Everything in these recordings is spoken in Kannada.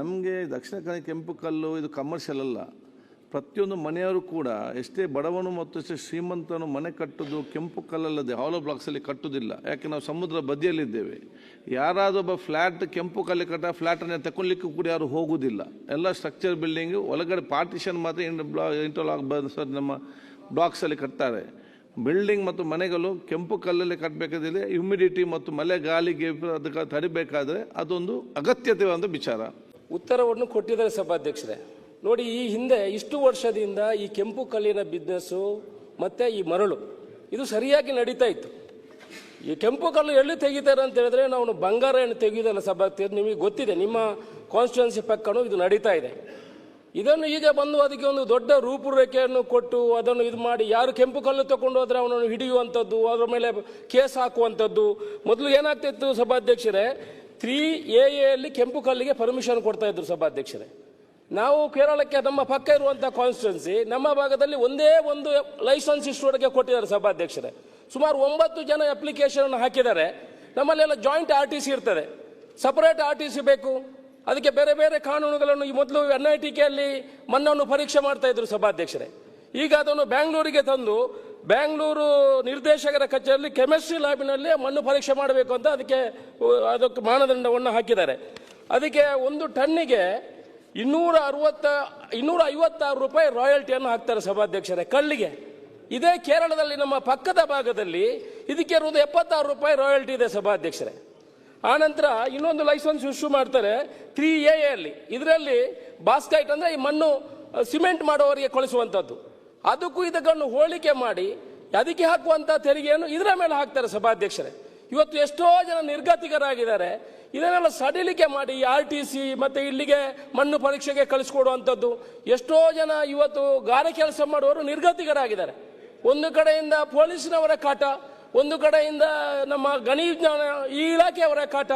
ನಮಗೆ ದಕ್ಷಿಣ ಕನ್ನಡ ಕೆಂಪು ಕಲ್ಲು ಇದು ಕಮರ್ಷಿಯಲ್ ಅಲ್ಲ. ಪ್ರತಿಯೊಂದು ಮನೆಯವರು ಕೂಡ ಎಷ್ಟೇ ಬಡವನು ಮತ್ತು ಎಷ್ಟೇ ಶ್ರೀಮಂತನು ಮನೆ ಕಟ್ಟೋದು ಕೆಂಪು ಕಲ್ಲಲ್ಲದೆ ಹಾಲೋ ಬ್ಲಾಕ್ಸಲ್ಲಿ ಕಟ್ಟುವುದಿಲ್ಲ ಯಾಕೆ ನಾವು ಸಮುದ್ರ ಬದಿಯಲ್ಲಿದ್ದೇವೆ. ಯಾರಾದೊಬ್ಬ ಫ್ಲ್ಯಾಟ್ ಕೆಂಪು ಕಲ್ಲಿ ಕಟ್ಟ ಫ್ಲ್ಯಾಟನ್ನು ತಗೊಳ್ಲಿಕ್ಕೂ ಕೂಡ ಯಾರು ಹೋಗುವುದಿಲ್ಲ ಎಲ್ಲ ಸ್ಟ್ರಕ್ಚರ್ ಬಿಲ್ಡಿಂಗು ಒಳಗಡೆ ಪಾರ್ಟಿಷನ್ ಮಾತ್ರ ಇಂಡ್ ಬ್ಲಾ ಇಂಟರ್ಲಾಕ್ ಸರ್ ನಮ್ಮ ಬ್ಲಾಕ್ಸಲ್ಲಿ ಕಟ್ತಾರೆ. ಬಿಲ್ಡಿಂಗ್ ಮತ್ತು ಮನೆಗಳು ಕೆಂಪು ಕಲ್ಲಲ್ಲಿ ಕಟ್ಟಬೇಕಾದ್ರೆ ಹ್ಯುಮಿಡಿಟಿ ಮತ್ತು ಮಳೆ ಗಾಳಿಗೆ ಅದಕ್ಕೆ ತಡಿಬೇಕಾದರೆ ಅದೊಂದು ಅಗತ್ಯತೆ ಒಂದು ವಿಚಾರ. ಉತ್ತರವನ್ನು ಕೊಟ್ಟಿದ್ದಾರೆ ಸಭಾಧ್ಯಕ್ಷರೇ. ನೋಡಿ, ಈ ಹಿಂದೆ ಇಷ್ಟು ವರ್ಷದಿಂದ ಈ ಕೆಂಪು ಕಲ್ಲಿನ ಬಿಸ್ನೆಸ್ಸು ಮತ್ತು ಈ ಮರಳು, ಇದು ಸರಿಯಾಗಿ ನಡೀತಾ ಇತ್ತು. ಈ ಕೆಂಪು ಕಲ್ಲು ಎಲ್ಲಿ ತೆಗಿತಾರೆ ಅಂತ ಹೇಳಿದ್ರೆ ನಾವು ಬಂಗಾರ ಏನು ತೆಗೆಯೋದಲ್ಲ ಸಭಾಧ್ಯಕ್ಷ ನಿಮಗೆ ಗೊತ್ತಿದೆ. ನಿಮ್ಮ ಕಾನ್ಸ್ಟಿಟ್ಯೂನ್ಸಿ ಪಕ್ಕನು ಇದು ನಡೀತಾ ಇದೆ. ಇದನ್ನು ಈಗ ಬಂದು ಅದಕ್ಕೆ ಒಂದು ದೊಡ್ಡ ರೂಪುರೇಖೆಯನ್ನು ಕೊಟ್ಟು ಅದನ್ನು ಇದು ಮಾಡಿ ಯಾರು ಕೆಂಪು ಕಲ್ಲು ತಗೊಂಡು ಹೋದ್ರೆ ಅವನನ್ನು ಹಿಡಿಯುವಂಥದ್ದು, ಅದರ ಮೇಲೆ ಕೇಸ್ ಹಾಕುವಂಥದ್ದು. ಮೊದಲು ಏನಾಗ್ತಿತ್ತು ಸಭಾಧ್ಯಕ್ಷರೇ ತ್ರೀ ಎ ಎಲ್ಲಿ ಕೆಂಪು ಕಲ್ಲಿಗೆ ಪರ್ಮಿಷನ್ ಕೊಡ್ತಾ ಇದ್ರು ಸಭಾಧ್ಯಕ್ಷರೇ. ನಾವು ಕೇರಳಕ್ಕೆ ನಮ್ಮ ಪಕ್ಕ ಇರುವಂಥ ಕಾನ್ಸ್ಟಿಟ್ಯೂನ್ಸಿ ನಮ್ಮ ಭಾಗದಲ್ಲಿ ಒಂದೇ ಒಂದು ಲೈಸೆನ್ಸ್ ಇಷ್ಟುವರೆಗೆ ಕೊಟ್ಟಿದ್ದಾರೆ ಸಭಾಧ್ಯಕ್ಷರೇ. ಸುಮಾರು ಒಂಬತ್ತು ಜನ ಅಪ್ಲಿಕೇಶನ್ ಹಾಕಿದ್ದಾರೆ. ನಮ್ಮಲ್ಲೆಲ್ಲ ಜಾಯಿಂಟ್ ಆರ್ ಟಿ ಸಿ ಇರ್ತದೆ. ಸಪರೇಟ್ ಆರ್ ಟಿ ಸಿ ಬೇಕು. ಅದಕ್ಕೆ ಬೇರೆ ಬೇರೆ ಕಾನೂನುಗಳನ್ನು ಈ ಮೊದಲು ಎನ್ ಐ ಟಿ ಕೆಯಲ್ಲಿ ಮಣ್ಣನ್ನು ಪರೀಕ್ಷೆ ಮಾಡ್ತಾ ಇದ್ರು ಸಭಾಧ್ಯಕ್ಷರೇ. ಈಗ ಅದನ್ನು ಬ್ಯಾಂಗ್ಳೂರಿಗೆ ತಂದು ಬ್ಯಾಂಗ್ಳೂರು ನಿರ್ದೇಶಕರ ಕಚೇರಿಯಲ್ಲಿ ಕೆಮಿಸ್ಟ್ರಿ ಲ್ಯಾಬಿನಲ್ಲಿ ಮಣ್ಣು ಪರೀಕ್ಷೆ ಮಾಡಬೇಕು ಅಂತ ಅದಕ್ಕೆ ಅದಕ್ಕೆ ಮಾನದಂಡವನ್ನು ಹಾಕಿದ್ದಾರೆ. ಅದಕ್ಕೆ ಒಂದು ಟನ್ನಿಗೆ ಇನ್ನೂರ ಅರವತ್ತ, ಇನ್ನೂರ ಐವತ್ತಾರು ರೂಪಾಯಿ ರಾಯಲ್ಟಿಯನ್ನು ಹಾಕ್ತಾರೆ ಸಭಾಧ್ಯಕ್ಷರೇ, ಕಳ್ಳಿಗೆ. ಇದೇ ಕೇರಳದಲ್ಲಿ ನಮ್ಮ ಪಕ್ಕದ ಭಾಗದಲ್ಲಿ ಇದಕ್ಕೆ ಒಂದು ಎಪ್ಪತ್ತಾರು ರೂಪಾಯಿ ರಾಯಲ್ಟಿ ಇದೆ ಸಭಾಧ್ಯಕ್ಷರೇ. ಆನಂತರ ಇನ್ನೊಂದು ಲೈಸೆನ್ಸ್ ಇಶ್ಯೂ ಮಾಡ್ತಾರೆ ತ್ರೀ ಎ ಅಲ್ಲಿ. ಇದರಲ್ಲಿ ಬಾಸ್ಕೈಟ್ ಅಂದರೆ ಈ ಮಣ್ಣು ಸಿಮೆಂಟ್ ಮಾಡುವವರಿಗೆ ಕಳಿಸುವಂಥದ್ದು ಅದಕ್ಕೂ ಇದಕ್ಕನ್ನು ಹೋಲಿಕೆ ಮಾಡಿ ಅದಕ್ಕೆ ಹಾಕುವಂತ ತೆರಿಗೆಯನ್ನು ಇದರ ಮೇಲೆ ಹಾಕ್ತಾರೆ ಸಭಾಧ್ಯಕ್ಷರೇ. ಇವತ್ತು ಎಷ್ಟೋ ಜನ ನಿರ್ಗತಿಕರಾಗಿದ್ದಾರೆ. ಇದನ್ನೆಲ್ಲ ಸಡಿಲಿಕೆ ಮಾಡಿ ಆರ್ ಟಿ ಸಿ ಮತ್ತೆ ಇಲ್ಲಿಗೆ ಮಣ್ಣು ಪರೀಕ್ಷೆಗೆ ಕಳಿಸ್ಕೊಡುವಂಥದ್ದು. ಎಷ್ಟೋ ಜನ ಇವತ್ತು ಗಾರೆ ಕೆಲಸ ಮಾಡುವವರು ನಿರ್ಗತಿಕರಾಗಿದ್ದಾರೆ. ಒಂದು ಕಡೆಯಿಂದ ಪೊಲೀಸ್ನವರ ಕಾಟ, ಒಂದು ಕಡೆಯಿಂದ ನಮ್ಮ ಗಣಿ ವಿಜ್ಞಾನ ಈ ಇಲಾಖೆಯವರ ಕಾಟ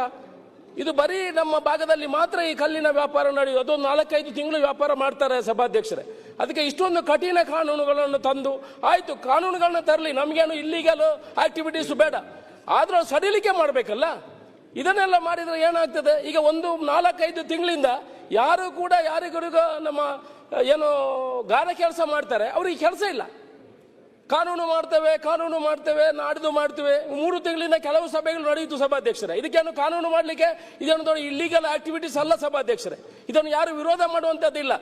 ಇದು ಬರೀ ನಮ್ಮ ಭಾಗದಲ್ಲಿ ಮಾತ್ರ ಈ ಕಲ್ಲಿನ ವ್ಯಾಪಾರ ನಡೆಯುವುದು ಅದೊಂದು ನಾಲ್ಕೈದು ತಿಂಗಳು ವ್ಯಾಪಾರ ಮಾಡ್ತಾರೆ ಸಭಾಧ್ಯಕ್ಷರೇ. ಅದಕ್ಕೆ ಇಷ್ಟೊಂದು ಕಠಿಣ ಕಾನೂನುಗಳನ್ನು ತಂದು ಆಯಿತು, ಕಾನೂನುಗಳನ್ನ ತರಲಿ, ನಮಗೇನು ಇಲ್ಲಿಗಲ್ ಆಕ್ಟಿವಿಟೀಸ್ ಬೇಡ. ಆದರೂ ಸಡಿಲಿಕೆ ಮಾಡಬೇಕಲ್ಲ? ಇದನ್ನೆಲ್ಲ ಮಾಡಿದರೆ ಏನಾಗ್ತದೆ? ಈಗ ಒಂದು ನಾಲ್ಕೈದು ತಿಂಗಳಿಂದ ಯಾರು ಕೂಡ ಯಾರಿಗರಿಗೂ ನಮ್ಮ, ಏನು, ಗಾರ ಕೆಲಸ ಮಾಡ್ತಾರೆ, ಅವ್ರಿಗೆ ಕೆಲಸ ಇಲ್ಲ. ಕಾನೂನು ಮಾಡ್ತೇವೆ ಕಾನೂನು ಮಾಡ್ತೇವೆ ನಾಡಿದು ಮಾಡ್ತೇವೆ. ಮೂರು ತಿಂಗಳಿಂದ ಕೆಲವು ಸಭೆಗಳು ನಡೆಯಿತು ಸಭಾಧ್ಯಕ್ಷರೇ. ಇದಕ್ಕೇನು ಕಾನೂನು ಮಾಡಲಿಕ್ಕೆ? ಇದನ್ನು ದೊಡ್ಡ ಇಲ್ಲಿಗಲ್ ಆಕ್ಟಿವಿಟೀಸ್ ಅಲ್ಲ ಸಭಾಧ್ಯಕ್ಷರೇ. ಇದನ್ನು ಯಾರು ವಿರೋಧ ಮಾಡುವಂಥದ್ದಿಲ್ಲ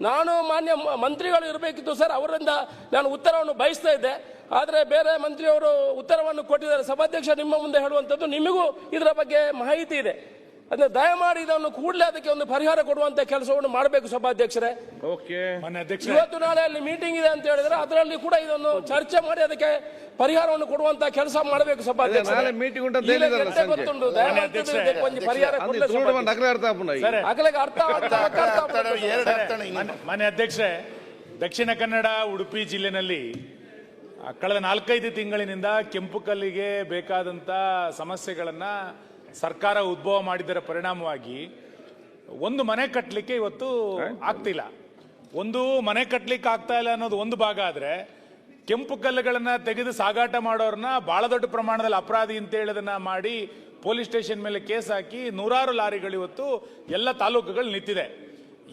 ನಾನು ಮಾನ್ಯ ಮಂತ್ರಿಗಳು ಇರಬೇಕಿತ್ತು ಸರ್, ಅವರಿಂದ ನಾನು ಉತ್ತರವನ್ನು ಬಯಸ್ತಾ ಇದ್ದೆ. ಆದರೆ ಬೇರೆ ಮಂತ್ರಿಯವರು ಉತ್ತರವನ್ನು ಕೊಟ್ಟಿದ್ದಾರೆ. ಸಭಾಧ್ಯಕ್ಷ ನಿಮ್ಮ ಮುಂದೆ ಹೇಳುವಂಥದ್ದು ನಿಮಗೂ ಇದರ ಬಗ್ಗೆ ಮಾಹಿತಿ ಇದೆ. ಅಂದ್ರೆ ದಯಮಾಡಿ ಇದನ್ನು ಕೂಡಲೇ ಅದಕ್ಕೆ ಒಂದು ಪರಿಹಾರ ಕೊಡುವಂತ ಕೆಲಸವನ್ನು ಮಾಡಬೇಕು ಸಭಾಧ್ಯಕ್ಷರೇ ಓಕೆ ಮಾನ್ಯ ಅಧ್ಯಕ್ಷ ಇವತ್ತು ನಾಳೆ ಅಲ್ಲಿ ಮೀಟಿಂಗ್ ಇದೆ ಅಂತ ಹೇಳಿದ್ರೆ ಅದರಲ್ಲಿ ಕೂಡ ಇದನ್ನು ಚರ್ಚೆ ಮಾಡಿ ಅದಕ್ಕೆ ಪರಿಹಾರವನ್ನು ಕೊಡುವಂತ ಕೆಲಸ ಮಾಡಬೇಕು ಸಭಾಧ್ಯಕ್ಷರೇ. ನಾಳೆ ಮೀಟಿಂಗ್ ಅಧ್ಯಕ್ಷರೇ, ಪರಿಹಾರ ಅಂದ್ರೆ ಕೊಡ್ಲೇ ತುಳುಡು ಸಭಾಧ್ಯಕ್ಷರೇ. ನಗರ ಅರ್ಥ ಆಪುಂಡ ಈಗ. ಅರ್ಥ ಅರ್ಥ ಅರ್ಥ ಅರ್ಥ ಆಗ್ತದೆ. ಮಾನ್ಯ- ಮಾನ್ಯ ಅಧ್ಯಕ್ಷೆ ದಕ್ಷಿಣ ಕನ್ನಡ ಉಡುಪಿ ಜಿಲ್ಲೆನಲ್ಲಿ ಆ, ಕಳೆದ ನಾಲ್ಕೈದು ತಿಂಗಳಿನಿಂದ ಕೆಂಪು ಕಲ್ಲಿಗೆ ಬೇಕಾದಂತ ಸಮಸ್ಯೆಗಳನ್ನ ಸರ್ಕಾರ ಉದ್ಭವ ಮಾಡಿದ್ದರ ಪರಿಣಾಮವಾಗಿ ಒಂದು ಮನೆ ಕಟ್ಟಲಿಕ್ಕೆ ಇವತ್ತು ಆಗ್ತಿಲ್ಲ. ಒಂದು ಮನೆ ಕಟ್ಟಲಿಕ್ಕೆ ಆಗ್ತಾ ಇಲ್ಲ ಅನ್ನೋದು ಒಂದು ಭಾಗ ಆದರೆ ಕೆಂಪು ಕಲ್ಲುಗಳನ್ನ ತೆಗೆದು ಸಾಗಾಟ ಮಾಡೋರನ್ನ ಬಹಳ ದೊಡ್ಡ ಪ್ರಮಾಣದಲ್ಲಿ ಅಪರಾಧಿ ಅಂತ ಹೇಳೋದನ್ನ ಮಾಡಿ ಪೊಲೀಸ್ ಸ್ಟೇಷನ್ ಮೇಲೆ ಕೇಸ್ ಹಾಕಿ ನೂರಾರು ಲಾರಿಗಳು ಇವತ್ತು ಎಲ್ಲ ತಾಲೂಕುಗಳು ನಿಂತಿದೆ.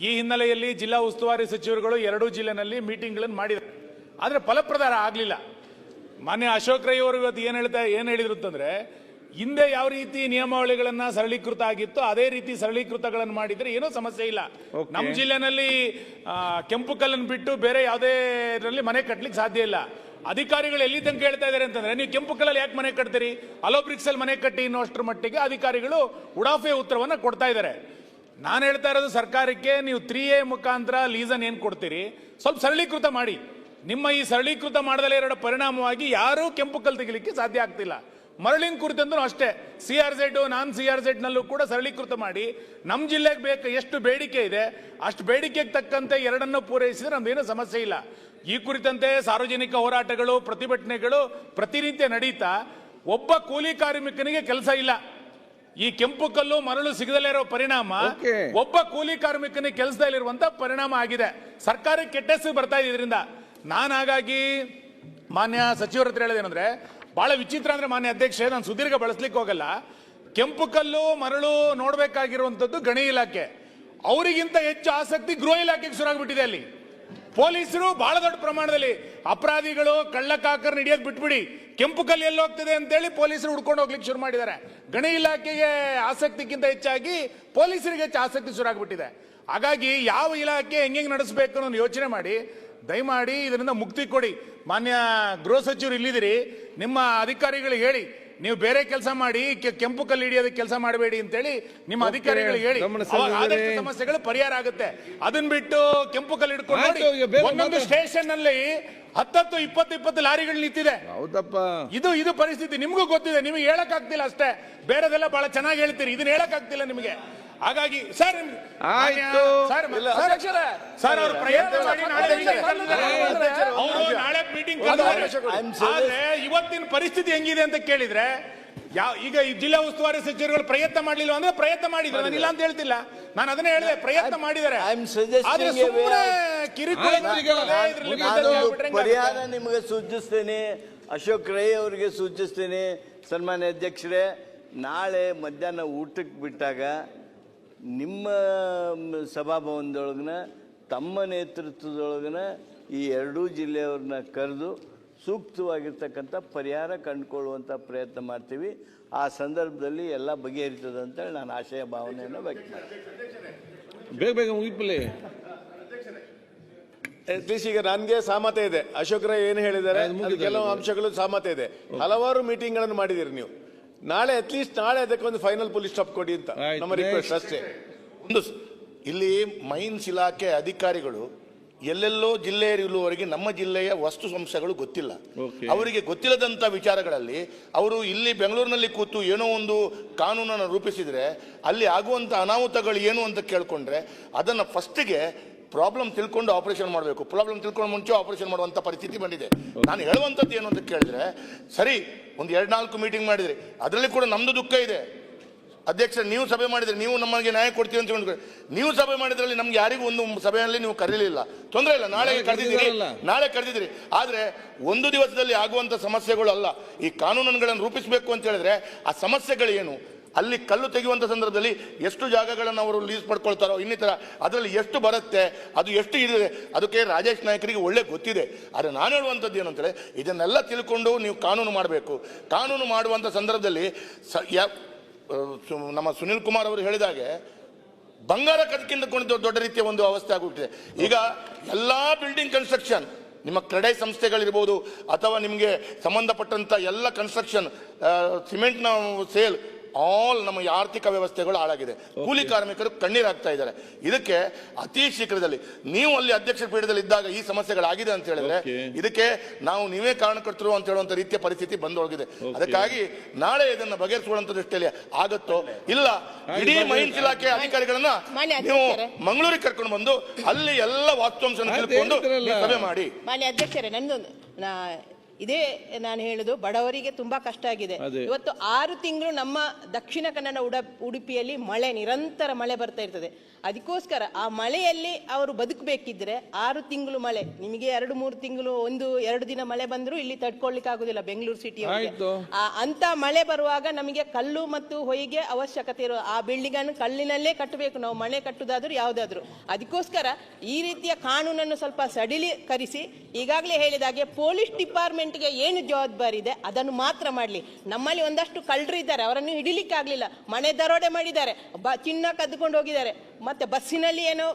ಈ ಹಿನ್ನೆಲೆಯಲ್ಲಿ ಜಿಲ್ಲಾ ಉಸ್ತುವಾರಿ ಸಚಿವರುಗಳು ಎರಡೂ ಜಿಲ್ಲೆನಲ್ಲಿ ಮೀಟಿಂಗ್ಗಳನ್ನು ಮಾಡಿದ್ದಾರೆ. ಆದ್ರೆ ಫಲಪ್ರದಾರ ಆಗಲಿಲ್ಲ. ಮಾನ್ಯ ಅಶೋಕ್ ರೈ ಅವರು ಇವತ್ತು ಏನು ಹೇಳ್ತಾ ಏನು ಹೇಳಿದ್ರು ಅಂತಂದ್ರೆ ಹಿಂದೆ ಯಾವ ರೀತಿ ನಿಯಮಾವಳಿಗಳನ್ನ ಸರಳೀಕೃತ ಆಗಿತ್ತು ಅದೇ ರೀತಿ ಸರಳೀಕೃತಗಳನ್ನು ಮಾಡಿದ್ರೆ ಏನೂ ಸಮಸ್ಯೆ ಇಲ್ಲ. ನಮ್ಮ ಜಿಲ್ಲೆನಲ್ಲಿ ಕೆಂಪು ಕಲ್ಲನ್ನು ಬಿಟ್ಟು ಬೇರೆ ಯಾವುದೇ ಇದರಲ್ಲಿ ಮನೆ ಕಟ್ಟಲಿಕ್ಕೆ ಸಾಧ್ಯ ಇಲ್ಲ. ಅಧಿಕಾರಿಗಳು ಎಲ್ಲಿ ತನಕ ಹೇಳ್ತಾ ಇದ್ದಾರೆ ಅಂತಂದ್ರೆ ನೀವು ಕೆಂಪು ಕಲ್ಲಲ್ಲಿ ಯಾಕೆ ಮನೆ ಕಟ್ತೀರಿ? ಅಲೋಬ್ರಿಕ್ಸ್ ಅಲ್ಲಿ ಮನೆ ಕಟ್ಟಿ ಅನ್ನೋಷ್ಟರ ಮಟ್ಟಿಗೆ ಅಧಿಕಾರಿಗಳು ಉಡಾಫೆ ಉತ್ತರವನ್ನು ಕೊಡ್ತಾ ಇದ್ದಾರೆ. ನಾನು ಹೇಳ್ತಾ ಇರೋದು ಸರ್ಕಾರಕ್ಕೆ ನೀವು ತ್ರೀ ಎ ಮುಖಾಂತರ ಲೀಸನ್ ಏನು ಕೊಡ್ತೀರಿ? ಸ್ವಲ್ಪ ಸರಳೀಕೃತ ಮಾಡಿ. ನಿಮ್ಮ ಈ ಸರಳೀಕೃತ ಮಾಡದಲ್ಲೇ ಎರಡು ಪರಿಣಾಮವಾಗಿ ಯಾರೂ ಕೆಂಪು ಕಲ್ಲು ತೆಗಿಲಿಕ್ಕೆ ಸಾಧ್ಯ ಆಗ್ತಿಲ್ಲ. ಮರಳಿನ ಕುರಿತಂದ್ರೂ ಅಷ್ಟೇ. C R Z non C R Z ನಲ್ಲೂ ಕೂಡ ಸರಳೀಕೃತ ಮಾಡಿ ನಮ್ಮ ಜಿಲ್ಲೆಗೆ ಬೇಕು ಎಷ್ಟು ಬೇಡಿಕೆ ಇದೆ ಅಷ್ಟು ಬೇಡಿಕೆಗೆ ತಕ್ಕಂತೆ ಎರಡನ್ನು ಪೂರೈಸಿದ್ರೆ ನಮ್ದೇನು ಸಮಸ್ಯೆ ಇಲ್ಲ. ಈ ಕುರಿತಂತೆ ಸಾರ್ವಜನಿಕ ಹೋರಾಟಗಳು ಪ್ರತಿಭಟನೆಗಳು ಪ್ರತಿನಿತ್ಯ ನಡೀತಾ ಒಬ್ಬ ಕೂಲಿ ಕಾರ್ಮಿಕನಿಗೆ ಕೆಲಸ ಇಲ್ಲ. ಈ ಕೆಂಪು ಕಲ್ಲು ಮರಳು ಸಿಗದಲ್ಲೇ ಇರೋ ಪರಿಣಾಮ ಒಬ್ಬ ಕೂಲಿ ಕಾರ್ಮಿಕನಿಗೆ ಕೆಲಸದಲ್ಲಿರುವಂತ ಪರಿಣಾಮ ಆಗಿದೆ. ಸರ್ಕಾರಕ್ಕೆ ಕೆಟ್ಟ ಹೆಸರು ಬರ್ತಾ ಇದರಿಂದ. ನಾನು ಹಾಗಾಗಿ ಮಾನ್ಯ ಸಚಿವರ ಹತ್ರ ಹೇಳೋದೇನಂದ್ರೆ ಬಹಳ ವಿಚಿತ್ರ ಅಂದ್ರೆ ಮಾನ್ಯ ಅಧ್ಯಕ್ಷೆ ನಾನು ಸುದೀರ್ಘ ಬಳಸ್ಲಿಕ್ಕೆ ಹೋಗಲ್ಲ. ಕೆಂಪು ಕಲ್ಲು, ಮರಳು ನೋಡಬೇಕಾಗಿರುವಂಥದ್ದು ಗಣಿ ಇಲಾಖೆ. ಅವರಿಗಿಂತ ಹೆಚ್ಚು ಆಸಕ್ತಿ ಗೃಹ ಇಲಾಖೆಗೆ ಶುರುವಾಗ್ಬಿಟ್ಟಿದೆ ಅಲ್ಲಿ. ಪೊಲೀಸರು ಬಹಳ ದೊಡ್ಡ ಪ್ರಮಾಣದಲ್ಲಿ ಅಪರಾಧಿಗಳು ಕಳ್ಳಕಾಕರ್ ಹಿಡಿಯೋದು ಬಿಟ್ಬಿಡಿ, ಕೆಂಪು ಕಲ್ಲು ಎಲ್ಲಿ ಹೋಗ್ತದೆ ಅಂತೇಳಿ ಪೊಲೀಸರು ಹುಡ್ಕೊಂಡು ಹೋಗ್ಲಿಕ್ಕೆ ಶುರು ಮಾಡಿದ್ದಾರೆ. ಗಣಿ ಇಲಾಖೆಗೆ ಆಸಕ್ತಿಗಿಂತ ಹೆಚ್ಚಾಗಿ ಪೊಲೀಸರಿಗೆ ಹೆಚ್ಚು ಆಸಕ್ತಿ ಶುರು ಆಗ್ಬಿಟ್ಟಿದೆ ಹಾಗಾಗಿ ಯಾವ ಇಲಾಖೆ ಹೆಂಗೆ ನಡೆಸಬೇಕು ಅನ್ನೋ ಯೋಚನೆ ಮಾಡಿ, ದಯಮಾಡಿ ಇದರಿಂದ ಮುಕ್ತಿ ಕೊಡಿ. ಮಾನ್ಯ ಗೃಹ ಸಚಿವರು ಇಲ್ಲಿದ್ದೀರಿ. ನಿಮ್ಮ ಅಧಿಕಾರಿಗಳಿಗೆ ಹೇಳಿ ನೀವು ಬೇರೆ ಕೆಲಸ ಮಾಡಿ ಕೆ- ಕೆಂಪು ಕಲ್ಲು ಹಿಡಿಯೋದಕ್ಕೆ ಕೆಲಸ ಮಾಡಬೇಡಿ ಅಂತೇಳಿ ನಿಮ್ಮ ಅಧಿಕಾರಿಗಳಿಗೆ ಹೇಳಿ. ಗಮನ ಅವಾಗ ಆದಷ್ಟು ಸಮಸ್ಯೆಗಳು ಪರಿಹಾರ ಆಗುತ್ತೆ. ಅದನ್ನ ಬಿಟ್ಟು ಕೆಂಪು ಕಲ್ಲು ಹಿಡ್ಕೊಂಡು ನೋಡಿ ಆಯ್ತು, ಈಗ ಬೇರೆ ಒಂದೊಂದು ಮಾತಾಡಿ. ಸ್ಟೇಷನ್ನಲ್ಲಿ ಹತ್ತತ್ತು ಇಪ್ಪತ್ತು ಇಪ್ಪತ್ತು ಲಾರಿಗಳು ನಿಂತಿದೆ. ಹೌದಪ್ಪ. ಇದು ಇದು ಪರಿಸ್ಥಿತಿ ನಿಮಗೂ ಗೊತ್ತಿದೆ ನಿಮಗೆ ಹೇಳಕ್ ಆಗ್ತಿಲ್ಲ ಅಷ್ಟೇ. ಬೇರೆದೆಲ್ಲ ಬಹಳ ಚೆನ್ನಾಗಿ ಹೇಳ್ತೀರಿ ಇದನ್ನ ಹೇಳಕ್ ಆಗ್ತಿಲ್ಲ ನಿಮಗೆ. ಹಾಗಾಗಿ ಸರ್ ಆಯ್ತು. ಸರ್ ಅವರು ಪ್ರಯತ್ನ ಮಾಡಿ ನಾಳೆ ಅವರು ನಾಳೆ ಮೀಟಿಂಗ್. ಆದ್ರೆ ಇವತ್ತಿನ ಪರಿಸ್ಥಿತಿ ಹೆಂಗಿದೆ ಅಂತ ಕೇಳಿದ್ರೆ ಯಾವ ಈಗ ಈ ಜಿಲ್ಲಾ ಉಸ್ತುವಾರಿ ಸಚಿವರುಗಳು ಪ್ರಯತ್ನ ಮಾಡ್ಲಿಲ್ಲ ಅಂದ್ರೆ ಪ್ರಯತ್ನ ಮಾಡಿದ್ರು. ನಾನು ಇಲ್ಲ ಅಂತ ಹೇಳ್ತಿಲ್ಲ. ನಾನು ಅದನ್ನೇ ಹೇಳಿದೆ ಪ್ರಯತ್ನ ಮಾಡಿದ್ದಾರೆ. ಆದ್ರೆ ಸುಮ್ಮನೆ? ಪರಿಹಾರ ನಿಮಗೆ ಸೂಚಿಸ್ತೇನೆ. ಅಶೋಕ್ ರೈ ಅವರಿಗೆ ಸೂಚಿಸ್ತೇನೆ. ಸನ್ಮಾನ್ಯ ಅಧ್ಯಕ್ಷರೇ ನಾಳೆ ಮಧ್ಯಾಹ್ನ ಊಟಕ್ಕೆ ಬಿಟ್ಟಾಗ ನಿಮ್ಮ ಸಭಾಭವನದೊಳಗನ ತಮ್ಮ ನೇತೃತ್ವದೊಳಗನ ಈ ಎರಡೂ ಜಿಲ್ಲೆಯವ್ರನ್ನ ಕರೆದು ಸೂಕ್ತವಾಗಿರ್ತಕ್ಕಂಥ ಪರಿಹಾರ ಕಂಡುಕೊಳ್ಳುವಂಥ ಪ್ರಯತ್ನ ಮಾಡ್ತೀವಿ. ಆ ಸಂದರ್ಭದಲ್ಲಿ ಎಲ್ಲ ಬಗೆಹರಿತದೆ ಅಂತೇಳಿ ನಾನು ಆಶಯ ಭಾವನೆಯನ್ನು ವ್ಯಕ್ತ ಮಾಡ್ತೀನಿ. ಬೇಗ ಬೇಗ ಮುಗಿಪಲ್ಲಿ ಅಟ್ಲೀಸ್ಟ್ ಈಗ ನನಗೆ ಸಾಮತೆ ಇದೆ. ಅಶೋಕ್ ರೈ ಏನು ಹೇಳಿದ್ದಾರೆ? ಕೆಲವು ಅಂಶಗಳು ಸಾಮತ ಇದೆ. ಹಲವಾರು ಮೀಟಿಂಗ್ಗಳನ್ನು ಮಾಡಿದ್ದೀರಿ ಮಾಡಿದಿರಿ ನೀವು. ನಾಳೆ ಅಟ್ಲೀಸ್ಟ್ ನಾಳೆ ಅದಕ್ಕೆ ಒಂದು ಫೈನಲ್ ಪೊಲೀಸ್ ಸ್ಟಾಪ್ ಕೊಡಿ ಅಂತ. ನಮ್ಮ ರಿಕ್ವೆಸ್ಟ್ ಅಷ್ಟೇ. ಒಂದು ಇಲ್ಲಿ ಮೈನ್ಸ್ ಇಲಾಖೆ ಅಧಿಕಾರಿಗಳು ಎಲ್ಲೆಲ್ಲೋ ಜಿಲ್ಲೆಯಲ್ಲಿರುವವರಿಗೆ ಇರುವವರೆಗೆ ನಮ್ಮ ಜಿಲ್ಲೆಯ ವಸ್ತು ಸಂಸ್ಥೆಗಳು ಗೊತ್ತಿಲ್ಲ. ಅವರಿಗೆ ಗೊತ್ತಿಲ್ಲದಂಥ ವಿಚಾರಗಳಲ್ಲಿ ಅವರು ಇಲ್ಲಿ ಬೆಂಗಳೂರಿನಲ್ಲಿ ಕೂತು ಏನೋ ಒಂದು ಕಾನೂನನ್ನು ರೂಪಿಸಿದ್ರೆ ಅಲ್ಲಿ ಆಗುವಂಥ ಅನಾಹುತಗಳು ಏನು ಅಂತ ಕೇಳಿಕೊಂಡ್ರೆ ಅದನ್ನು ಫಸ್ಟಿಗೆ ಪ್ರಾಬ್ಲಮ್ ತಿಳ್ಕೊಂಡು ಆಪರೇಷನ್ ಮಾಡಬೇಕು. ಪ್ರಾಬ್ಲಮ್ ತಿಳ್ಕೊಂಡು ಮುಂಚೆ ಆಪರೇಷನ್ ಮಾಡುವಂಥ ಪರಿಸ್ಥಿತಿ ಬಂದಿದೆ. ನಾನು ಹೇಳುವಂಥದ್ದು ಏನು ಅಂತ ಕೇಳಿದ್ರೆ ಸರಿ ಒಂದು ಎರಡು ನಾಲ್ಕು ಮೀಟಿಂಗ್ ಮಾಡಿದ್ರಿ. ಅದರಲ್ಲಿ ಕೂಡ ನಮ್ಮದು ದುಃಖ ಇದೆ. ಅಧ್ಯಕ್ಷ ನೀವು ಸಭೆ ಮಾಡಿದ್ರೆ ನೀವು ನಮಗೆ ನ್ಯಾಯ ಕೊಡ್ತೀವಿ ಅಂತ ಹೇಳಿ ನೀವು ಸಭೆ ಮಾಡಿದ್ರಲ್ಲಿ ನಮ್ಗೆ ಯಾರಿಗೂ ಒಂದು ಸಭೆಯಲ್ಲಿ ನೀವು ಕರೀಲಿಲ್ಲ. ತೊಂದರೆ ಇಲ್ಲ ನಾಳೆ ಕರೆದಿದ್ದೀರಿ ನಾಳೆ ಕರೆದಿದ್ದೀರಿ. ಆದ್ರೆ ಒಂದು ದಿವಸದಲ್ಲಿ ಆಗುವಂತ ಸಮಸ್ಯೆಗಳು ಅಲ್ಲ. ಈ ಕಾನೂನುಗಳನ್ನು ರೂಪಿಸಬೇಕು ಅಂತ ಹೇಳಿದ್ರೆ ಆ ಸಮಸ್ಯೆಗಳು ಏನು? ಅಲ್ಲಿ ಕಲ್ಲು ತೆಗೆಯುವಂಥ ಸಂದರ್ಭದಲ್ಲಿ ಎಷ್ಟು ಜಾಗಗಳನ್ನು ಅವರು ಲೀಸ್ ಪಡ್ಕೊಳ್ತಾರೋ ಇನ್ನಿತರ ಅದರಲ್ಲಿ ಎಷ್ಟು ಬರುತ್ತೆ ಅದು ಎಷ್ಟು ಇದೆ ಅದಕ್ಕೆ ರಾಜೇಶ್ ನಾಯಕರಿಗೆ ಒಳ್ಳೆ ಗೊತ್ತಿದೆ. ಆದರೆ ನಾನು ಹೇಳುವಂಥದ್ದು ಏನು ಅಂತೇಳಿ ಇದನ್ನೆಲ್ಲ ತಿಳ್ಕೊಂಡು ನೀವು ಕಾನೂನು ಮಾಡಬೇಕು. ಕಾನೂನು ಮಾಡುವಂಥ ಸಂದರ್ಭದಲ್ಲಿ ಸ ಯಾ- ಆ, ಸು- ನಮ್ಮ ಸುನಿಲ್ ಕುಮಾರ್ ಅವರು ಹೇಳಿದಾಗೆ, ಬಂಗಾರ ಕದಕ್ಕಿಂತ ಕೊಂಡು ದೊಡ್ಡ ರೀತಿಯ ಒಂದು ಅವಸ್ಥೆ ಆಗಿಬಿಟ್ಟಿದೆ ಈಗ ಎಲ್ಲ ಬಿಲ್ಡಿಂಗ್ ಕನ್ಸ್ಟ್ರಕ್ಷನ್ ನಿಮ್ಮ ಕ್ರೆಡೈ ಸಂಸ್ಥೆಗಳಿರ್ಬೋದು, ಅಥವಾ ನಿಮಗೆ ಸಂಬಂಧಪಟ್ಟಂಥ ಎಲ್ಲ ಕನ್ಸ್ಟ್ರಕ್ಷನ್ ಸಿಮೆಂಟ್ನ ಸೇಲ್ ಆಲ್ ನಮ್ಮ ಆರ್ಥಿಕ ವ್ಯವಸ್ಥೆಗಳು ಹಾಳಾಗಿದೆ. ಕೂಲಿ ಕಾರ್ಮಿಕರು ಕಣ್ಣೀರಾಗ್ತಾ ಇದ್ದಾರೆ. ಇದಕ್ಕೆ ಅತಿ ಶೀಘ್ರದಲ್ಲಿ ನೀವು ಅಲ್ಲಿ ಅಧ್ಯಕ್ಷ ಪೀಠದಲ್ಲಿ ಇದ್ದಾಗ ಈ ಸಮಸ್ಯೆಗಳಾಗಿದೆ ಅಂತ ಹೇಳಿದ್ರೆ ಇದಕ್ಕೆ ನಾವು ನೀವೇ ಕಾರಣಕರ್ತರು ಅಂತ ಹೇಳುವಂತ ರೀತಿಯ ಪರಿಸ್ಥಿತಿ ಬಂದು ಹೋಗಿದೆ ಅದಕ್ಕಾಗಿ ನಾಳೆ ಇದನ್ನ ಬಗೆಹರಿಸುವಂತ ದೃಷ್ಟಿಯಲ್ಲಿ ಆಗತ್ತೋ ಇಲ್ಲ ಇಡೀ ಮೈನ್ಸ್ ಇಲಾಖೆ ಅಧಿಕಾರಿಗಳನ್ನ ನೀವು. ಮಂಗಳೂರಿಗೆ ಕರ್ಕೊಂಡು ಬಂದು ಅಲ್ಲಿ ಎಲ್ಲ ವಾಸ್ತವಾಂಶವನ್ನು ತಿಳ್ಕೊಂಡು. ಸಭೆ ಮಾಡಿ. ಮಾನ್ಯ ಅಧ್ಯಕ್ಷರೇ ನನ್ನೊಂದು ನಾ ಇದೇ ನಾನು ಹೇಳುದು ಬಡವರಿಗೆ ತುಂಬಾ ಕಷ್ಟ ಆಗಿದೆ. ಇವತ್ತು ಆರು ತಿಂಗಳು ನಮ್ಮ ದಕ್ಷಿಣ ಕನ್ನಡ ಉಡ ಉಡುಪಿಯಲ್ಲಿ ಮಳೆ ನಿರಂತರ ಮಳೆ ಬರ್ತಾ ಇರ್ತದೆ. ಅದಕ್ಕೋಸ್ಕರ ಆ ಮಳೆಯಲ್ಲಿ ಅವರು ಬದುಕಬೇಕಿದ್ರೆ ಆರು ತಿಂಗಳು ಮಳೆ ನಿಮಗೆ ಎರಡು ಮೂರು ತಿಂಗಳು ಒಂದು ಎರಡು ದಿನ ಮಳೆ ಬಂದರೂ ಇಲ್ಲಿ ತಡ್ಕೊಳ್ಲಿಕ್ಕೆ ಆಗುದಿಲ್ಲ ಬೆಂಗಳೂರು ಸಿಟಿ. ಅಂತ ಮಳೆ ಬರುವಾಗ ನಮಗೆ ಕಲ್ಲು ಮತ್ತು ಹೊಯ್ಗೆ ಅವಶ್ಯಕತೆ ಇರೋ ಆ ಬಿಲ್ಡಿಂಗ್ ಅನ್ನು ಕಲ್ಲಿನಲ್ಲೇ ಕಟ್ಟಬೇಕು. ನಾವು ಮನೆ ಕಟ್ಟುದಾದ್ರೂ ಯಾವುದಾದ್ರೂ. ಅದಕ್ಕೋಸ್ಕರ ಈ ರೀತಿಯ ಕಾನೂನನ್ನು ಸ್ವಲ್ಪ ಸಡಿಲೀಕರಿಸಿ ಈಗಾಗಲೇ ಹೇಳಿದ ಹಾಗೆ ಪೊಲೀಸ್ ಡಿಪಾರ್ಟ್ಮೆಂಟ್ಗೆ ಏನು ಜವಾಬ್ದಾರಿ ಇದೆ ಅದನ್ನು ಮಾತ್ರ ಮಾಡಲಿ. ನಮ್ಮಲ್ಲಿ ಒಂದಷ್ಟು ಕಳ್ಳರು ಇದ್ದಾರೆ ಅವರನ್ನು ಹಿಡಿಲಿಕ್ಕೆ ಆಗಲಿಲ್ಲ ಮನೆ ದರೋಡೆ ಮಾಡಿದ್ದಾರೆ ಬ ಚಿನ್ನ ಕದ್ದುಕೊಂಡು ಹೋಗಿದ್ದಾರೆ. ಮತ್ತೆ ಬಸ್ಸಿನಲ್ಲಿ ಏನೋ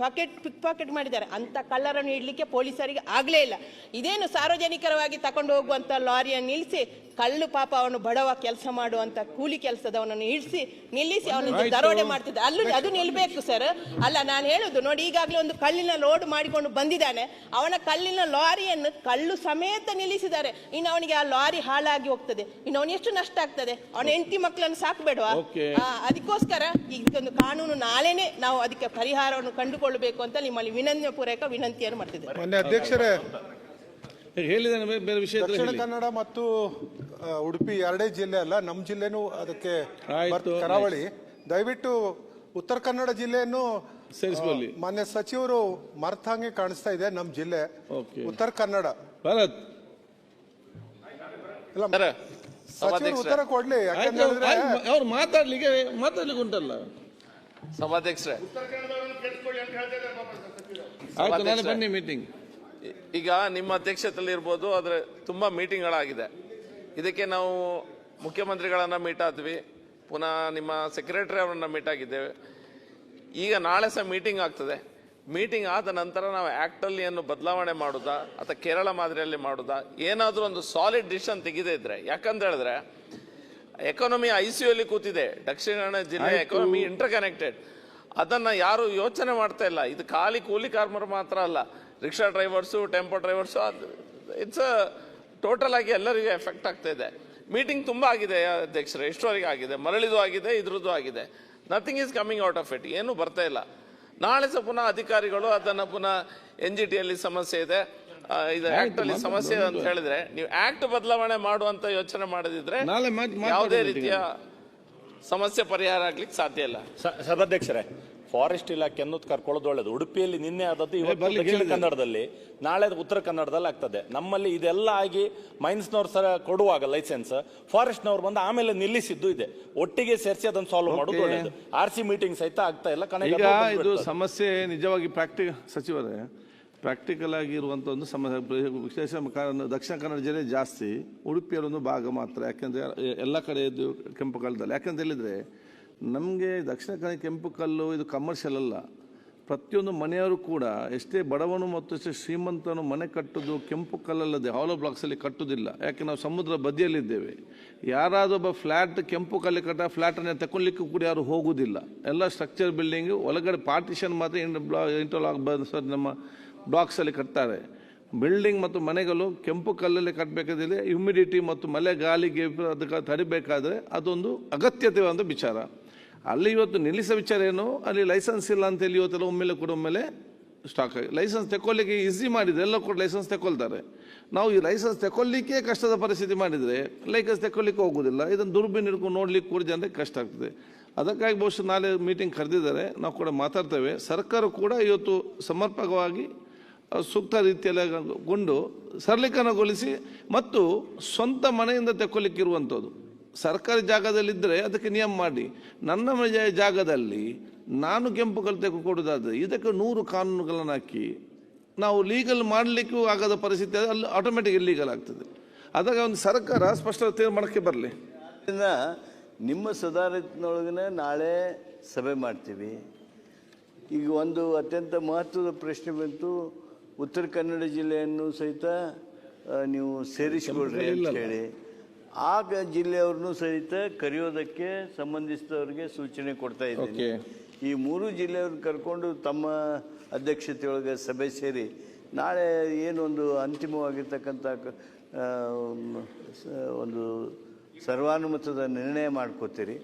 ಪಾಕೆಟ್ ಪಿಕ್ ಪಾಕೆಟ್ ಮಾಡಿದ್ದಾರೆ. ಅಂತ ಕಳ್ಳರನ್ನು ಇಡ್ಲಿಕ್ಕೆ ಪೊಲೀಸರಿಗೆ ಆಗಲೇ ಇಲ್ಲ. ಇದೇನು ಸಾರ್ವಜನಿಕರವಾಗಿ ತಕೊಂಡು ಹೋಗುವಂತ ಲಾರಿಯನ್ನು ನಿಲ್ಲಿಸಿ ಕಳ್ಳು ಪಾಪ ಅವನು ಬಡವ ಕೆಲಸ ಮಾಡುವಂತ ಕೂಲಿ ಕೆಲಸದವನನ್ನು ಇಳಿಸಿ ನಿಲ್ಲಿಸಿ ಅವನಿಗೆ. ದರೋಡೆ ಮಾಡ್ತಿದ್ದ. ಅಲ್ಲೂ ಅದು ನಿಲ್ಬೇಕು ಸರ್. ಅಲ್ಲ ನಾನು ಹೇಳುದು ನೋಡಿ ಈಗಾಗಲೇ ಒಂದು ಕಲ್ಲಿನ ಲೋಡ್ ಮಾಡಿಕೊಂಡು ಬಂದಿದ್ದಾನೆ. ಅವನ ಕಲ್ಲಿನ ಲಾರಿಯನ್ನು ಕಳ್ಳು ಸಮೇತ ನಿಲ್ಲಿಸಿದ್ದಾರೆ. ಇನ್ನು ಅವನಿಗೆ ಆ ಲಾರಿ ಹಾಳಾಗಿ ಹೋಗ್ತದೆ. ಇನ್ನು ಅವನು ಎಷ್ಟು ನಷ್ಟ ಆಗ್ತದೆ? ಅವನ ಹೆಂಡತಿ ಮಕ್ಕಳನ್ನು ಸಾಕ್ಬೇಡವಾ. ಅದಕ್ಕೋಸ್ಕರ ಇದೊಂದು ಕಾನೂನು ನಾಳೆನೆ ನಾವು ಅದಕ್ಕೆ ಪರಿಹಾರವನ್ನು ಕಂಡುಕೊಳ್ಳಬೇಕು ಅಂತ ನಿಮ್ಮಲ್ಲಿ ವಿನಂತಿ ಪೂರಕ ವಿನಂತಿಯನ್ನು ಮಾಡ್ತಿದ್ದೇವೆ ಮೊನ್ನೆ ಅಧ್ಯಕ್ಷರೇ. ಹೇಳಿದ ಬೇರೆ- ವಿಷಯ ದಕ್ಷಿಣ ಕನ್ನಡ ಮತ್ತು ಉಡುಪಿ ಎರಡೇ ಜಿಲ್ಲೆ ಅಲ್ಲ ನಮ್ಮ ಜಿಲ್ಲೆನೂ ಅದಕ್ಕೆ ಕರಾವಳಿ. ದಯವಿಟ್ಟು ಉತ್ತರ ಕನ್ನಡ ಜಿಲ್ಲೆಯನ್ನು ಸೇರಿಸಿಕೊಳ್ಳಿ. ಮಾನ್ಯ ಸಚಿವರು ಮರ್ತಂಗೆ ಕಾಣಿಸ್ತಾ ಇದೆ ನಮ್ಮ ಜಿಲ್ಲೆ. ಉತ್ತರ ಕನ್ನಡ. ಭರತ್. ಇಲ್ಲ ಸಚಿವರು ಉತ್ತರ ಕೊಡ್ಲಿ ಹೇಳಿದ್ರೆ ಅವ್ರು ಮಾತಾಡ್ಲಿಕ್ಕೆ ಮಾತಾಡ್ಲಿಕ್ಕೆ ಉಂಟಲ್ಲ. ಸಭಾಧ್ಯಕ್ಷರೇ. ಆಯ್ತು ಬನ್ನಿ ಮೀಟಿಂಗ್ ಈಗ ನಿಮ್ಮ ಅಧ್ಯಕ್ಷತೆಯಲ್ಲಿ ಇರ್ಬೋದು ಆದರೆ ತುಂಬ ಮೀಟಿಂಗ್ಗಳಾಗಿದೆ ಇದಕ್ಕೆ ನಾವು ಮುಖ್ಯಮಂತ್ರಿಗಳನ್ನ ಮೀಟ್ ಆದ್ವಿ ಪುನಃ ನಿಮ್ಮ ಸೆಕ್ರೆಟರಿ ಅವರನ್ನ ಮೀಟ್ ಆಗಿದ್ದೇವೆ. ಈಗ ನಾಳೆ ಸಹ ಮೀಟಿಂಗ್ ಆಗ್ತದೆ. ಮೀಟಿಂಗ್ ಆದ ನಂತರ ನಾವು ಆ್ಯಕ್ಟಲ್ಲಿ ಏನು ಬದಲಾವಣೆ ಮಾಡುದಾ ಅಥವಾ ಕೇರಳ ಮಾದರಿಯಲ್ಲಿ ಮಾಡುದಾ ಏನಾದರೂ ಒಂದು ಸಾಲಿಡ್ ಡಿಸಿಷನ್ ತೆಗೆದೇ ಇದ್ರೆ ಯಾಕಂತ ಹೇಳಿದ್ರೆ ಎಕಾನಮಿ ಐ ಸಿ ಅಲ್ಲಿ ಕೂತಿದೆ. ದಕ್ಷಿಣ ಕನ್ನಡ ಜಿಲ್ಲೆ ಎಕಾನಮಿ ಇಂಟರ್ ಕನೆಕ್ಟೆಡ್ ಅದನ್ನ ಯಾರು ಯೋಚನೆ ಮಾಡ್ತಾ ಇಲ್ಲ. ಇದು ಖಾಲಿ ಕೂಲಿ ಕಾರ್ಮಿಕರು ಮಾತ್ರ ಅಲ್ಲ. ರಿಕ್ಷಾ ಡ್ರೈವರ್ಸು ಟೆಂಪೋ ಡ್ರೈವರ್ಸು ಅದು ಇಟ್ಸ್ ಟೋಟಲ್ ಆಗಿ ಎಲ್ಲರಿಗೂ ಎಫೆಕ್ಟ್ ಆಗ್ತಾ ಇದೆ. ಮೀಟಿಂಗ್ ತುಂಬ ಆಗಿದೆ ಅಧ್ಯಕ್ಷರೇ. ಎಷ್ಟೋರಿಗೆ ಆಗಿದೆ. ಮರಳಿದು ಆಗಿದೆ ಇದ್ರದ್ದು ಆಗಿದೆ. Nothing is coming out of it ಏನು ಬರ್ತಾ ಇಲ್ಲ. ನಾಳೆ ಸಹ ಪುನಃ ಅಧಿಕಾರಿಗಳು ಅದನ್ನು ಪುನಃ ಎನ್ ಜಿ ಟಿಯಲ್ಲಿ ಸಮಸ್ಯೆ ಇದೆ. ಇದು ಆಕ್ಟ್ ಅಲ್ಲಿ ಸಮಸ್ಯೆ ಅಂತ ಹೇಳಿದ್ರೆ ನೀವು ಆಕ್ಟ್ ಬದಲಾವಣೆ ಮಾಡುವಂತ ಯೋಚನೆ ಮಾಡದಿದ್ರೆ ಯಾವುದೇ ರೀತಿಯ ಸಮಸ್ಯೆ ಪರಿಹಾರ ಆಗ್ಲಿಕ್ಕೆ ಸಾಧ್ಯ ಇಲ್ಲ. ಸಭಾಧ್ಯಕ್ಷರೇ ಫಾರೆಸ್ಟ್ ಇಲಾಖೆ ಅನ್ನೋದು ಕರ್ಕೊಳ್ಳೋದು ಒಳ್ಳೇದು. ಉಡುಪಿಯಲ್ಲಿ ನಿನ್ನೆ ಆದದ್ದು ಇವತ್ತು ದಕ್ಷಿಣ ಕನ್ನಡದಲ್ಲಿ ನಾಳೆ ಉತ್ತರ ಕನ್ನಡದಲ್ಲಿ ಆಗ್ತದೆ. ನಮ್ಮಲ್ಲಿ ಇದೆಲ್ಲ ಆಗಿ ಮೈನ್ಸ್ನವ್ರು ಸರ ಕೊಡುವಾಗ ಲೈಸೆನ್ಸ್ ಫಾರೆಸ್ಟ್ನವ್ರು ಬಂದು ಆಮೇಲೆ ನಿಲ್ಲಿಸಿದ್ದು ಇದೆ. ಒಟ್ಟಿಗೆ ಸೇರಿಸಿ ಅದನ್ನು ಸಾಲ್ವ್ ಮಾಡೋದು. ಒಳ್ಳೇದು. ಆರ್ ಸಿ ಮೀಟಿಂಗ್ ಸಹಿತ ಆಗ್ತಾ ಇಲ್ಲ ಇದು ಸಮಸ್ಯೆ ನಿಜವಾಗಿ ಪ್ರಾಕ್ಟಿ ಸಚಿವರೇ ಪ್ರಾಕ್ಟಿಕಲ್ ಆಗಿ ಇರುವಂಥ ಒಂದು ಸಮಸ್ಯೆ. ವಿಶೇಷ ಕಾರಣ ದಕ್ಷಿಣ ಕನ್ನಡ ಜಿಲ್ಲೆ ಜಾಸ್ತಿ, ಉಡುಪಿಯಲ್ಲೊಂದು ಭಾಗ ಮಾತ್ರ. ಯಾಕೆಂದರೆ ಎಲ್ಲ ಕಡೆ ಇದ್ದು ಕೆಂಪು ಕಲ್ಲದಲ್ಲಿ. ಯಾಕಂತ ಹೇಳಿದರೆ, ನಮಗೆ ದಕ್ಷಿಣ ಕನ್ನಡ ಕೆಂಪು ಕಲ್ಲು ಇದು ಕಮರ್ಷಿಯಲ್ ಅಲ್ಲ. ಪ್ರತಿಯೊಂದು ಮನೆಯವರು ಕೂಡ ಎಷ್ಟೇ ಬಡವನು ಮತ್ತು ಎಷ್ಟೇ ಶ್ರೀಮಂತನು ಮನೆ ಕಟ್ಟುದು ಕೆಂಪು ಕಲ್ಲಲ್ಲದೆ ಹಾಲೋ ಬ್ಲಾಕ್ಸಲ್ಲಿ ಕಟ್ಟುವುದಿಲ್ಲ ಯಾಕೆ ನಾವು ಸಮುದ್ರ ಬದಿಯಲ್ಲಿದ್ದೇವೆ. ಯಾರಾದರೂ ಒಬ್ಬ ಫ್ಲ್ಯಾಟ್ ಕೆಂಪು ಕಲ್ಲಿ ಕಟ್ಟ ಫ್ಲ್ಯಾಟನ್ನು ತಗೊಳ್ಲಿಕ್ಕೂ ಕೂಡ ಯಾರು ಹೋಗುವುದಿಲ್ಲ ಎಲ್ಲ ಸ್ಟ್ರಕ್ಚರ್ ಬಿಲ್ಡಿಂಗ್ ಒಳಗಡೆ ಪಾರ್ಟಿಷನ್ ಮಾತ್ರ ಇಂಟರ್ಲಾಕ್ ಸರ್ ನಮ್ಮ ಬ್ಲಾಕ್ಸಲ್ಲಿ ಕಟ್ತಾರೆ. ಬಿಲ್ಡಿಂಗ್ ಮತ್ತು ಮನೆಗಳು ಕೆಂಪು ಕಲ್ಲಲ್ಲಿ ಕಟ್ಟಬೇಕಾದ್ರೆ ಹ್ಯುಮಿಡಿಟಿ ಮತ್ತು ಮಳೆ ಗಾಳಿಗೆ ಅದಕ್ಕೆ ತಡಿಬೇಕಾದ್ರೆ ಅದೊಂದು ಅಗತ್ಯತೆ ಒಂದು ವಿಚಾರ. ಅಲ್ಲಿ ಇವತ್ತು ನಿಲ್ಲಿಸೋ ವಿಚಾರ ಏನು? ಅಲ್ಲಿ ಲೈಸೆನ್ಸ್ ಇಲ್ಲ ಅಂತೇಳಿ ಇವತ್ತೆಲ್ಲ ಒಮ್ಮೆಲೆ ಕೂಡ ಒಮ್ಮೆಲೆ ಸ್ಟಾಕ್ ಆಗಿ ಲೈಸೆನ್ಸ್ ತಗೊಳ್ಳಿಕ್ಕೆ ಈಸಿ ಮಾಡಿದ್ರೆ ಎಲ್ಲ ಕೂಡ ಲೈಸೆನ್ಸ್ ತಗೊಳ್ತಾರೆ ನಾವು ಈ ಲೈಸೆನ್ಸ್ ತಗೊಳ್ಳಿಕ್ಕೆ ಕಷ್ಟದ ಪರಿಸ್ಥಿತಿ ಮಾಡಿದರೆ ಲೈಸೆನ್ಸ್ ತಗೊಳ್ಳಿಕ್ಕೆ ಹೋಗೋದಿಲ್ಲ. ಇದನ್ನು ದುರ್ಬೀನ್ ಹಿಡ್ಕೊಂಡು ನೋಡ್ಲಿಕ್ಕೆ ಕೂಡ ಜನರಿಗೆ ಕಷ್ಟ ಆಗ್ತದೆ. ಅದಕ್ಕಾಗಿ ಬಹುಶಃ ನಾಳೆ ಮೀಟಿಂಗ್ ಕರೆದಿದ್ದಾರೆ. ನಾವು ಕೂಡ ಮಾತಾಡ್ತೇವೆ. ಸರ್ಕಾರ ಕೂಡ ಇವತ್ತು ಸಮರ್ಪಕವಾಗಿ ಸೂಕ್ತ ರೀತಿಯಲ್ಲಿ ಗುಂಡು ಸರಳೀಕರಣಗೊಳಿಸಿ ಮತ್ತು ಸ್ವಂತ ಮನೆಯಿಂದ ತೆಕ್ಕೊಲಿಕ್ಕಿರುವಂಥದ್ದು ಸರ್ಕಾರಿ ಜಾಗದಲ್ಲಿದ್ದರೆ ಅದಕ್ಕೆ ನಿಯಮ ಮಾಡಿ. ನನ್ನ ಮನೆ ಜಾಗದಲ್ಲಿ ನಾನು ಕೆಂಪು ಕಲ್ಲು ತೆಗೆದುಕೊಡೋದಾದರೆ ಇದಕ್ಕೆ ನೂರು ಕಾನೂನುಗಳನ್ನು ಹಾಕಿ. ನಾವು ಲೀಗಲ್ ಮಾಡಲಿಕ್ಕೂ ಆಗದ ಪರಿಸ್ಥಿತಿ ಅಲ್ಲಿ ಆಟೋಮೆಟಿಕ್ ಇಲ್ಲೀಗಲ್ ಆಗ್ತದೆ. ಅದಕ್ಕೆ ಒಂದು ಸರ್ಕಾರ ಸ್ಪಷ್ಟ ತೀರ್ಮಾನಕ್ಕೆ ಬರಲಿ. ನಿಮ್ಮ ಸುಧಾರಿತನೊಳಗನೆ ನಾಳೆ ಸಭೆ ಮಾಡ್ತೀವಿ. ಈಗ ಒಂದು ಅತ್ಯಂತ ಮಹತ್ವದ ಪ್ರಶ್ನೆ ಬಂತು. ಉತ್ತರ ಕನ್ನಡ ಜಿಲ್ಲೆಯನ್ನು ಸಹಿತ ನೀವು ಸೇರಿಸಿಕೊಳ್ಳ್ರಿ ಅಂತ ಹೇಳಿ. ಆ ಜಿಲ್ಲೆಯವ್ರನ್ನೂ ಸಹಿತ ಕರೆಯೋದಕ್ಕೆ ಸಂಬಂಧಿಸಿದವರಿಗೆ ಸೂಚನೆ ಕೊಡ್ತಾ ಇದ್ದೀನಿ. ಈ ಮೂರು ಜಿಲ್ಲೆಯವ್ರನ್ನ ಕರ್ಕೊಂಡು ತಮ್ಮ ಅಧ್ಯಕ್ಷತೆಯೊಳಗೆ ಸಭೆ ಸೇರಿ ನಾಳೆ ಏನೊಂದು ಅಂತಿಮವಾಗಿರ್ತಕ್ಕಂಥ ಒಂದು ಸರ್ವಾನುಮತದ ನಿರ್ಣಯ ಮಾಡ್ಕೋತೀರಿ.